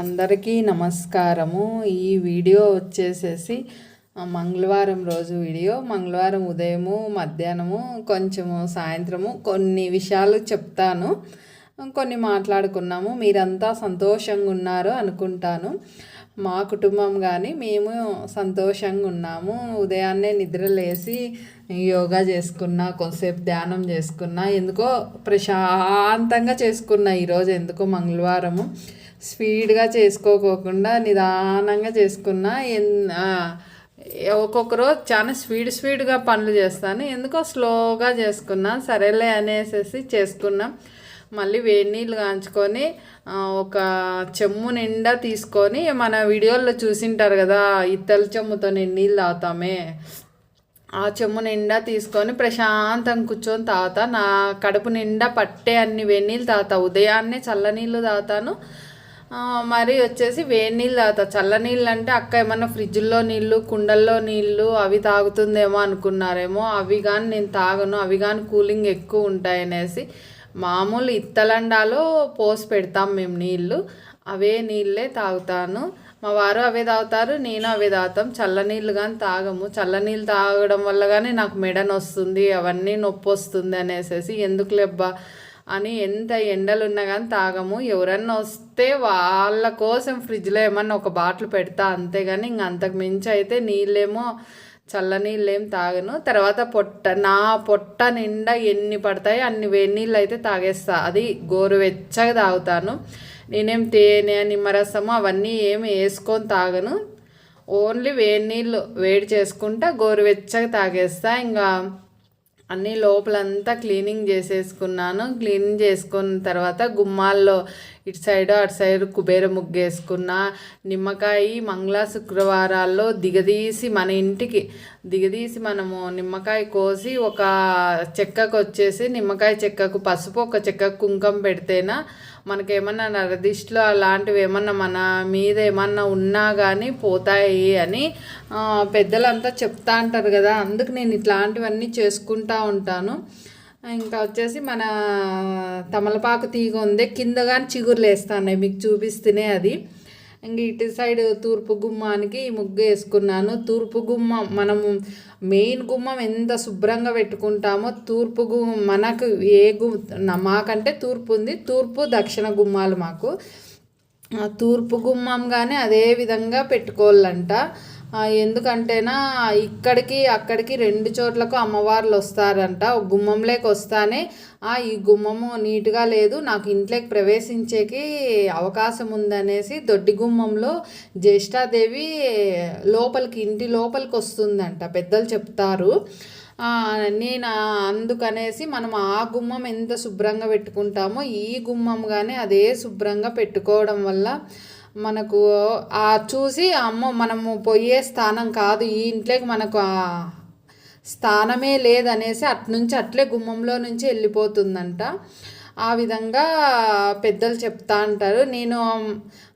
అందరికీ నమస్కారము. ఈ వీడియో వచ్చేసేసి మంగళవారం రోజు వీడియో. మంగళవారం ఉదయము మధ్యాహ్నము కొంచెము సాయంత్రము కొన్ని విషయాలు చెప్తాను. కొన్ని మాట్లాడుకున్నాము. మీరంతా సంతోషంగా ఉన్నారు అనుకుంటాను. మా కుటుంబం కానీ మేము సంతోషంగా ఉన్నాము. ఉదయాన్నే నిద్ర లేసి యోగా చేసుకున్నా కొంతసేపు ధ్యానం చేసుకున్నా ఎందుకో ప్రశాంతంగా చేసుకున్నా ఈరోజు ఎందుకో మంగళవారము. స్పీడ్గా చేసుకోకోకుండా నిదానంగా చేసుకున్నా ఎన్ ఒక్కొక్క రోజు చాలా స్పీడ్ స్పీడ్గా పనులు చేస్తాను. ఎందుకో స్లోగా చేసుకున్నా సరేలే అనేసి చేసుకున్నాం. మళ్ళీ వేడి నీళ్ళు కాంచుకొని ఒక చెమ్ము నిండా తీసుకొని మన వీడియోల్లో చూసింటారు కదా ఇత్తల చెమ్ముతో నేను నీళ్ళు తాగుతామే. ఆ చెమ్ము నిండా తీసుకొని ప్రశాంతంగా కూర్చొని తాగుతా. నా కడుపు నిండా పట్టే అన్ని వేడి నీళ్ళు తాగుతా. ఉదయాన్నే చల్లనీళ్ళు తాగుతాను. మరి వచ్చేసి వేడి నీళ్ళు తాగుతా. చల్లనీళ్ళు అంటే అక్క ఏమన్నా ఫ్రిడ్జ్లో నీళ్ళు కుండల్లో నీళ్ళు అవి తాగుతుందేమో అనుకున్నారేమో. అవి కానీ నేను తాగను అవి కానీ కూలింగ్ ఎక్కువ ఉంటాయి అనేసి మామూలు ఇత్తలండాలో పోసి పెడతాం మేము నీళ్ళు. అవే నీళ్ళే తాగుతాను. మా వారు అవే తాగుతారు నేను అవే తాగుతాం. చల్లనీళ్ళు కానీ తాగము. చల్లనీళ్ళు తాగడం వల్ల కానీ నాకు మెడన్ వస్తుంది అవన్నీ నొప్పి వస్తుంది అనేసి ఎందుకు లేబ్బా అని ఎంత ఎండలున్నా కానీ తాగము. ఎవరన్నా వస్తే వాళ్ళ కోసం ఫ్రిడ్జ్లో ఏమన్నా ఒక బాటిల్ పెడతా అంతేగాని ఇంక అంతకు మించి అయితే నీళ్ళేమో చల్లనీళ్ళేం తాగను. తర్వాత పొట్ట నా పొట్ట నిండా ఎన్ని పడతాయి అన్ని వేడి నీళ్ళు అయితే తాగేస్తా. అది గోరువెచ్చగా తాగుతాను. నేనేం తేనె నిమ్మరసము అవన్నీ ఏమి వేసుకొని తాగను. ఓన్లీ వేడి నీళ్ళు వేడి చేసుకుంటా గోరువెచ్చగా తాగేస్తా. ఇంకా అన్ని లోపలంతా క్లీనింగ్ చేసేసుకున్నాను. క్లీనింగ్ చేసుకున్న తర్వాత గుమ్మాల్లో ఇటు సైడ్ అటు సైడ్ కుబేర ముగ్గేసుకున్న. నిమ్మకాయ మంగళ శుక్రవారాల్లో దిగదీసి మన ఇంటికి దిగదీసి మనము నిమ్మకాయ కోసి ఒక చెక్కకు వచ్చేసి నిమ్మకాయ చెక్కకు పసుపు ఒక చెక్కకు కుంకం పెడితేనా మనకేమన్నా నరదిష్టిలో అలాంటివి ఏమన్నా మన మీద ఏమన్నా ఉన్నా కానీ పోతాయి అని పెద్దలంతా చెప్తా అంటారు కదా. అందుకు నేను ఇట్లాంటివన్నీ చేసుకుంటా ఉంటాను. ఇంకా వచ్చేసి మన తమలపాకు తీగ ఉంది. కింద కానీ చిగురులు వేస్తాను. మీకు చూపిస్తేనే అది. ఇంక ఇటు సైడ్ తూర్పు గుమ్మానికి ఈ ముగ్గు వేసుకున్నాను. తూర్పు గుమ్మం మనము మెయిన్ గుమ్మం ఎంత శుభ్రంగా పెట్టుకుంటామో తూర్పు గుమ్మం మనకు ఏ గు మాకంటే తూర్పు ఉంది. తూర్పు దక్షిణ గుమ్మాలు మాకు. తూర్పు గుమ్మం కానీ అదే విధంగా పెట్టుకోవాలంట. ఎందుకంటేనా ఇక్కడికి అక్కడికి రెండు చోట్లకు అమ్మవార్లు వస్తారంట. ఒక గుమ్మంలోకి వస్తానే ఆ ఈ గుమ్మము నీట్గా లేదు నాకు ఇంట్లోకి ప్రవేశించేకి అవకాశం ఉందనేసి దొడ్డి గుమ్మంలో జ్యేష్ఠాదేవి లోపలికి ఇంటి లోపలికి వస్తుందంట. పెద్దలు చెప్తారు. నేను అందుకనేసి మనం ఆ గుమ్మం ఎంత శుభ్రంగా పెట్టుకుంటామో ఈ గుమ్మం కానీ అదే శుభ్రంగా పెట్టుకోవడం వల్ల మనకు ఆ చూసి అమ్మో మనము పోయే స్థానం కాదు ఈ ఇంట్లోకి మనకు ఆ స్థానమే లేదనేసి అట్నుంచి అట్లే గుమ్మంలో నుంచి వెళ్ళిపోతుందంట. ఆ విధంగా పెద్దలు చెప్తా అంటారు. నేను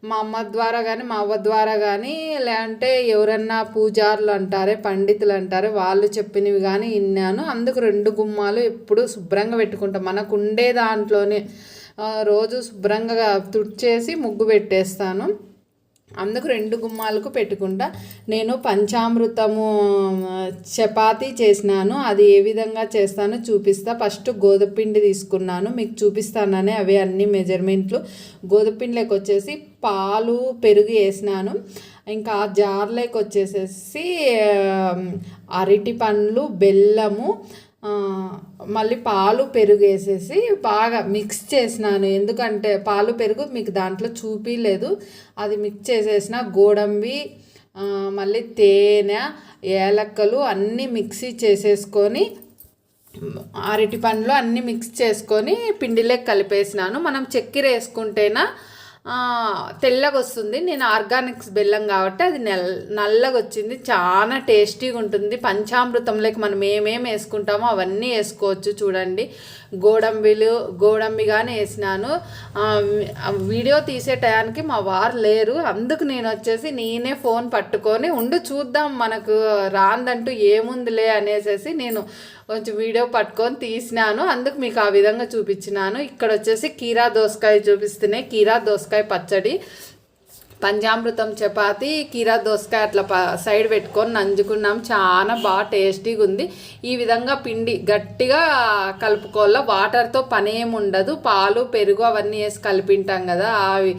మా అమ్మ ద్వారా కానీ మా అవ్వ ద్వారా కానీ లేదంటే ఎవరన్నా పూజారులు అంటారే పండితులు అంటారే వాళ్ళు చెప్పినవి కానీ విన్నాను. అందుకు రెండు గుమ్మాలు ఎప్పుడు శుభ్రంగా పెట్టుకుంటాం. మనకు ఉండే దాంట్లోనే రోజు శుభ్రంగా తుడిచేసి ముగ్గు పెట్టేస్తాను. అందుకు రెండు గుమ్మాలకు పెట్టుకుంటా. నేను పంచామృతము చపాతి చపాతీ చేసినాను. అది ఏ విధంగా చేస్తానో చూపిస్తా. ఫస్ట్ గోధుమపిండి తీసుకున్నాను. మీకు చూపిస్తాననే అవే అన్ని మెజర్మెంట్లు. గోధుమపిండిలోకి వచ్చేసి పాలు పెరుగు వేసినాను. ఇంకా ఆ జార్లోకి వచ్చేసేసి అరటి పండ్లు బెల్లము మళ్ళీ పాలు పెరుగు వేసేసి బాగా మిక్స్ చేసినాను. ఎందుకంటే పాలు పెరుగు మీకు దాంట్లో చూపించలేదు అది మిక్స్ చేసేసిన గోడంబి మళ్ళీ తేనె ఏలక్కలు అన్నీ మిక్సీ చేసేసుకొని అరటి పండ్లు అన్నీ మిక్స్ చేసుకొని పిండిలోకి కలిపేసినాను. మనం చక్కెర వేసుకుంటేనా తెల్లగా వస్తుంది నేను ఆర్గానిక్స్ బెల్లం కాబట్టి అది నల్ నల్లగా వచ్చింది చాలా టేస్టీగా ఉంటుంది పంచామృతంలోకి మనం ఏమేమి వేసుకుంటామో అవన్నీ వేసుకోవచ్చు చూడండి. గోడంబిలు గోడంబిగానే వేసినాను. వీడియో తీసే టయానికి మా వారు లేరు. అందుకు నేను వచ్చేసి నేనే ఫోన్ పట్టుకొని ఉండు చూద్దాం మనకు రాందంటూ ఏముందిలే అనేసి నేను కొంచెం వీడియో పట్టుకొని తీసినాను. అందుకు మీకు ఆ విధంగా చూపించినాను. ఇక్కడ వచ్చేసి కీరా దోసకాయ చూపిస్తున్నాయి. కీరా దోసకాయ పచ్చడి. పంచామృతం చపాతి కీరా దోసకాయ అట్లా ప సైడ్ పెట్టుకొని నంజుకున్నాం. చాలా బాగా టేస్టీగా ఉంది. ఈ విధంగా పిండి గట్టిగా కలుపుకోవాల. వాటర్తో పని ఏమి ఉండదు. పాలు పెరుగు అవన్నీ వేసి కలిపింటాం కదా. అవి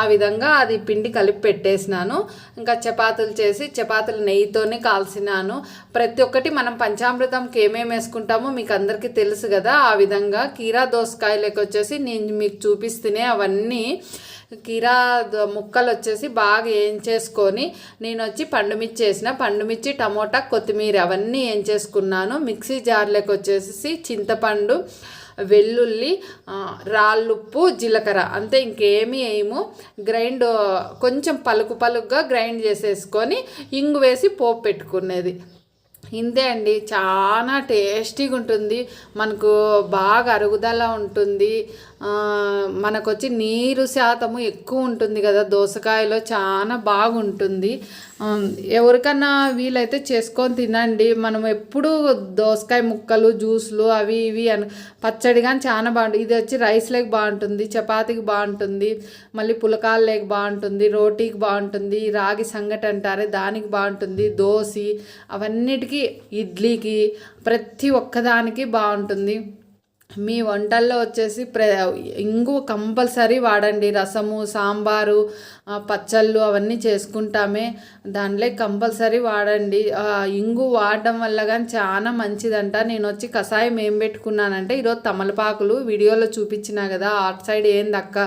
ఆ విధంగా అది పిండి కలిపి పెట్టేసినాను. ఇంకా చపాతీలు చేసి చపాతీలు నెయ్యితోనే కాల్చినాను. ప్రతి ఒక్కటి మనం పంచామృతంకి ఏమేమి వేసుకుంటామో మీకు అందరికీ తెలుసు కదా. ఆ విధంగా కీరా దోసకాయలకు వచ్చేసి నేను మీకు చూపిస్తేనే అవన్నీ కీరా ముక్కలు వచ్చేసి బాగా వేయించేసుకొని నేను వచ్చి పండుమిర్చి వేసిన. పండుమిర్చి టమోటా కొత్తిమీర అవన్నీ వేయించేసుకున్నాను మిక్సీ జార్లకు వచ్చేసి చింతపండు వెల్లుల్లి రాళ్ళుప్పు జీలకర్ర. అంతే ఇంకేమీ వేయము గ్రైండ్ కొంచెం పలుకు పలుకుగా గ్రైండ్ చేసేసుకొని ఇంగు వేసి పోపు పెట్టుకునేది. ఇంతే అండి. చాలా టేస్టీగా ఉంటుంది మనకు బాగా అరుగుదల ఉంటుంది. మనకొచ్చి మనకు వచ్చి నీరు శాతము ఎక్కువ ఉంటుంది కదా దోసకాయలో చాలా బాగుంటుంది. ఎవరికన్నా వీలైతే చేసుకొని తినండి. మనం ఎప్పుడు దోసకాయ ముక్కలు జ్యూస్లు అవి ఇవి అని పచ్చడి కానీ చాలా బాగుంటుంది. ఇది వచ్చి రైస్ లేక బాగుంటుంది చపాతీకి బాగుంటుంది మళ్ళీ పులకాలు లేక బాగుంటుంది రోటీకి బాగుంటుంది రాగి సంగటి అంటారే దానికి బాగుంటుంది దోసి అవన్నిటికీ ఇడ్లీకి ప్రతి ఒక్కదానికి బాగుంటుంది. మీ వంటల్లో వచ్చేసి ప్ర ఇంగు కంపల్సరీ వాడండి. రసము సాంబారు పచ్చళ్ళు అవన్నీ చేసుకుంటామే. దాంట్లో కంపల్సరీ వాడండి. ఇంగు వాడడం వల్ల కానీ చాలా మంచిదంట. నేను వచ్చి కషాయం ఏం పెట్టుకున్నానంటే ఈరోజు తమలపాకులు వీడియోలో చూపించినా కదా అటు సైడ్ ఏం అక్క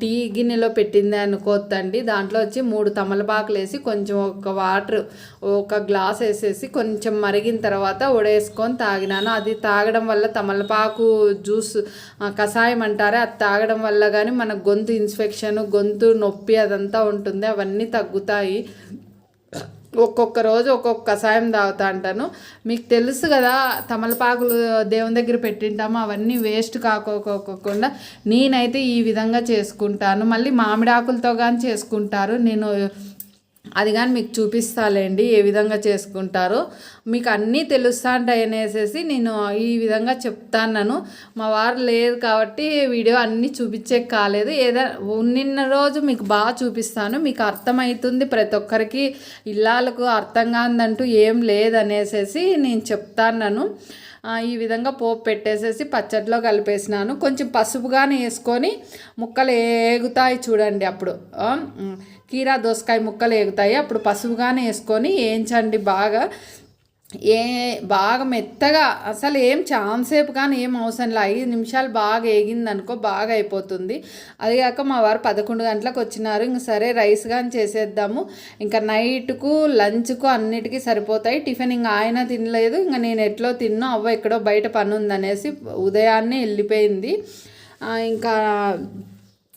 టీ గిన్నెలో పెట్టింది అనుకోవద్దండి. దాంట్లో వచ్చి మూడు తమలపాకులు వేసి కొంచెం ఒక వాటర్ ఒక గ్లాస్ వేసేసి కొంచెం మరిగిన తర్వాత ఉడేసుకొని తాగినాను. అది తాగడం వల్ల తమలపాకు జ్యూస్ కషాయం అంటారే అది తాగడం వల్ల కానీ మన గొంతు ఇన్ఫెక్షన్ గొంతు నొప్పి అదంతా ఉంటుంది. అవన్నీ తగ్గుతాయి. ఒక్కొక్క రోజు ఒక్కొక్క కషాయం తాగుతా అంటాను. మీకు తెలుసు కదా తమలపాకులు దేవుని దగ్గర పెట్టింటాము అవన్నీ వేస్ట్ కాకోకోకుండా నేనైతే ఈ విధంగా చేసుకుంటాను. మళ్ళీ మామిడాకులతో కానీ చేసుకుంటారు. నేను అది కానీ మీకు చూపిస్తాలేండి ఏ విధంగా చేసుకుంటారో. మీకు అన్నీ తెలుస్తా ఉంటాయి అనేసి నేను ఈ విధంగా చెప్తాను మా వారు లేదు కాబట్టి వీడియో అన్నీ చూపించే కాలేదు. ఏదో నిన్న రోజు మీకు బాగా చూపిస్తాను. మీకు అర్థమవుతుంది ప్రతి ఒక్కరికి ఇల్లాలకు అర్థం కాదంటూ ఏం లేదనేసి నేను చెప్తాను ఈ విధంగా పోపు పెట్టేసేసి పచ్చడిలో కలిపేసినాను. కొంచెం పసుపుగానే వేసుకొని ముక్కలు ఏగుతాయి చూడండి అప్పుడు. కీరా దోసకాయ ముక్కలు ఏగుతాయి. అప్పుడు పసుపుగానే వేసుకొని వేయించండి బాగా. ఏ బాగా మెత్తగా అసలు ఏం చాలాసేపు కానీ ఏం అవసరం లేదు. ఐదు నిమిషాలు బాగా వేగింది అనుకో బాగా అయిపోతుంది. అది కాక మా వారు పదకొండు గంటలకు వచ్చినారు. ఇంక సరే రైస్ కానీ చేసేద్దాము. ఇంకా నైట్కు లంచ్కు అన్నిటికీ సరిపోతాయి. టిఫిన్ ఇంకా ఆయన తినలేదు. ఇంకా నేను ఎట్లో తిన్నా అవ్వ ఎక్కడో బయట పని ఉందనేసి ఉదయాన్నే వెళ్ళిపోయింది. ఇంకా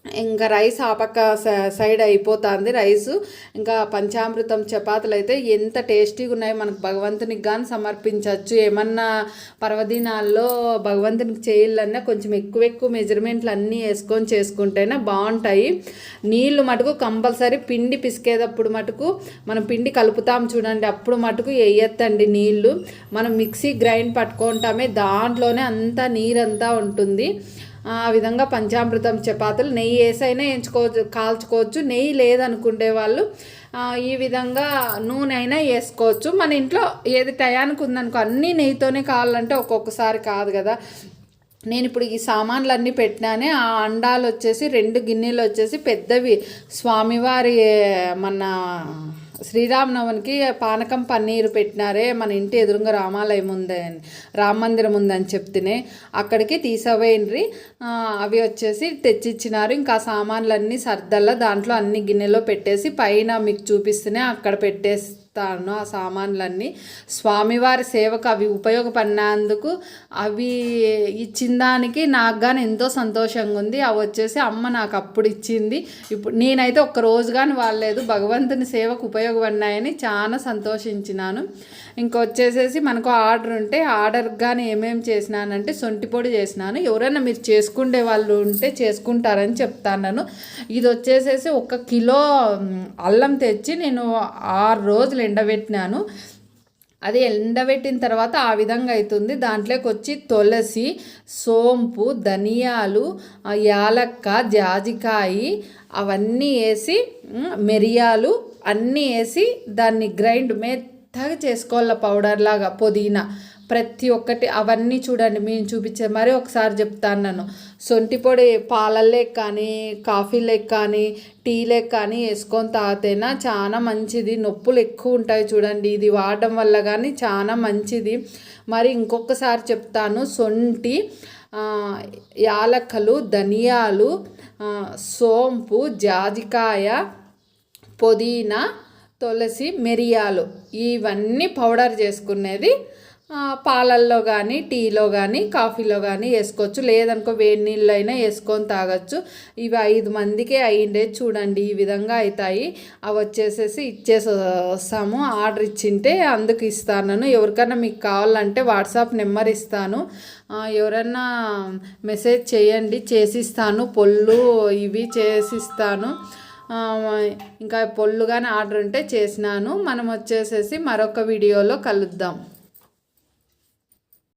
ఇంకా రైస్ ఆ పక్క సైడ్ అయిపోతుంది రైస్. ఇంకా పంచామృతం చపాతీలు అయితే ఎంత టేస్టీగా ఉన్నాయో మనకు భగవంతునికి కానీ సమర్పించవచ్చు ఏమన్నా పర్వదినాల్లో భగవంతునికి చేయాలన్నా కొంచెం ఎక్కువ ఎక్కువ మెజర్మెంట్లు అన్నీ వేసుకొని చేసుకుంటేనే బాగుంటాయి. నీళ్ళు మటుకు కంపల్సరీ పిండి పిసికేటప్పుడు మటుకు మనం పిండి కలుపుతాం చూడండి అప్పుడు మటుకు వేయొద్దండి నీళ్ళు. మనం మిక్సీ గ్రైండ్ పట్టుకుంటామే దాంట్లోనే అంతా నీరంతా ఉంటుంది. ఆ విధంగా పంచామృతం చపాతీలు నెయ్యి వేసైనా ఎంచుకోవచ్చు కాల్చుకోవచ్చు. నెయ్యి లేదనుకునే వాళ్ళు ఈ విధంగా నూనె అయినా వేసుకోవచ్చు మన ఇంట్లో ఏది టయానికి ఉందనుకో అన్నీ నెయ్యితోనే కావాలంటే ఒక్కొక్కసారి కాదు కదా. నేను ఇప్పుడు ఈ సామాన్లు అన్నీ పెట్టినానే ఆ అండాలు వచ్చేసి రెండు గిన్నెలు వచ్చేసి పెద్దవి. స్వామివారి మన శ్రీరామనవమికి పానకం పన్నీరు పెట్టినారే మన ఇంటి ఎదురుగా రామాలయం ఉందని రామ మందిరం ఉందని చెప్తేనే. అక్కడికి తీసవేయండి అవి వచ్చేసి తెచ్చిచ్చినారు. ఇంకా సామాన్లన్నీ సర్దల్లా దాంట్లో అన్ని గిన్నెలో పెట్టేసి పైన మీకు చూపిస్తేనే అక్కడ పెట్టేసి తాను ఆ సామాన్లన్నీ. స్వామివారి సేవకు అవి ఉపయోగపడినందుకు అవి ఇచ్చిన దానికి నాకు కానీ ఎంతో సంతోషంగా ఉంది. అవి వచ్చేసి అమ్మ నాకు అప్పుడు ఇచ్చింది. ఇప్పుడు నేనైతే ఒక్క రోజు కానీ వాళ్ళలేదు భగవంతుని సేవకు ఉపయోగపడినాయని చాలా సంతోషించినాను. ఇంకొచ్చేసేసి మనకు ఆర్డర్ ఉంటే ఆర్డర్ కానీ ఏమేమి చేసినానంటే సొంటి పొడి చేసినాను. ఎవరైనా మీరు చేసుకునే వాళ్ళు ఉంటే చేసుకుంటారని చెప్తాను ఇది వచ్చేసేసి ఒక కిలో అల్లం తెచ్చి నేను ఆరు రోజులు ఎండబెట్టినాను. అది ఎండబెట్టిన తర్వాత ఆ విధంగా అవుతుంది దాంట్లోకి వచ్చి తులసి సోంపు ధనియాలు యాలక్క జాజికాయి అవన్నీ వేసి మిరియాలు అన్నీ వేసి దాన్ని గ్రైండ్ మే మెత్తగా చేసుకోవాలి పౌడర్ లాగా పుదీనా. ప్రతి ఒక్కటి అవన్నీ చూడండి మేము చూపించే మరి ఒకసారి చెప్తాను నన్ను సొంటి పొడి పాలల్లో కానీ కాఫీలో కానీ టీలోకి కానీ వేసుకొని తాగితేనా చాలా మంచిది. నొప్పులు ఎక్కువ ఉంటాయి చూడండి ఇది వాడడం వల్ల కానీ చాలా మంచిది. మరి ఇంకొకసారి చెప్తాను సొంటి యాలకలు యాలక్కలు ధనియాలు సోంపు జాజికాయ పుదీనా తులసి మిరియాలు ఇవన్నీ పౌడర్ చేసుకునేది పాలల్లో కానీ టీలో కానీ కాఫీలో కానీ వేసుకోవచ్చు. లేదనుకో వేడి నీళ్ళు అయినా వేసుకొని తాగొచ్చు. ఇవి ఐదు మందికే అయ్యిండే. చూడండి ఈ విధంగా అవుతాయి అవి వచ్చేసేసి ఇచ్చేసి వస్తాము ఆర్డర్ ఇచ్చింటే అందుకు ఇస్తాను ఎవరికైనా మీకు కావాలంటే వాట్సాప్ నెంబర్ ఇస్తాను. ఎవరన్నా మెసేజ్ చేయండి. చేసిస్తాను. పొల్లు ఇవి చేసిస్తాను. ఇంకా పొల్లు కానీ ఆర్డర్ ఉంటే చేసినాను. మనం వచ్చేసేసి మరొక వీడియోలో కలుద్దాం.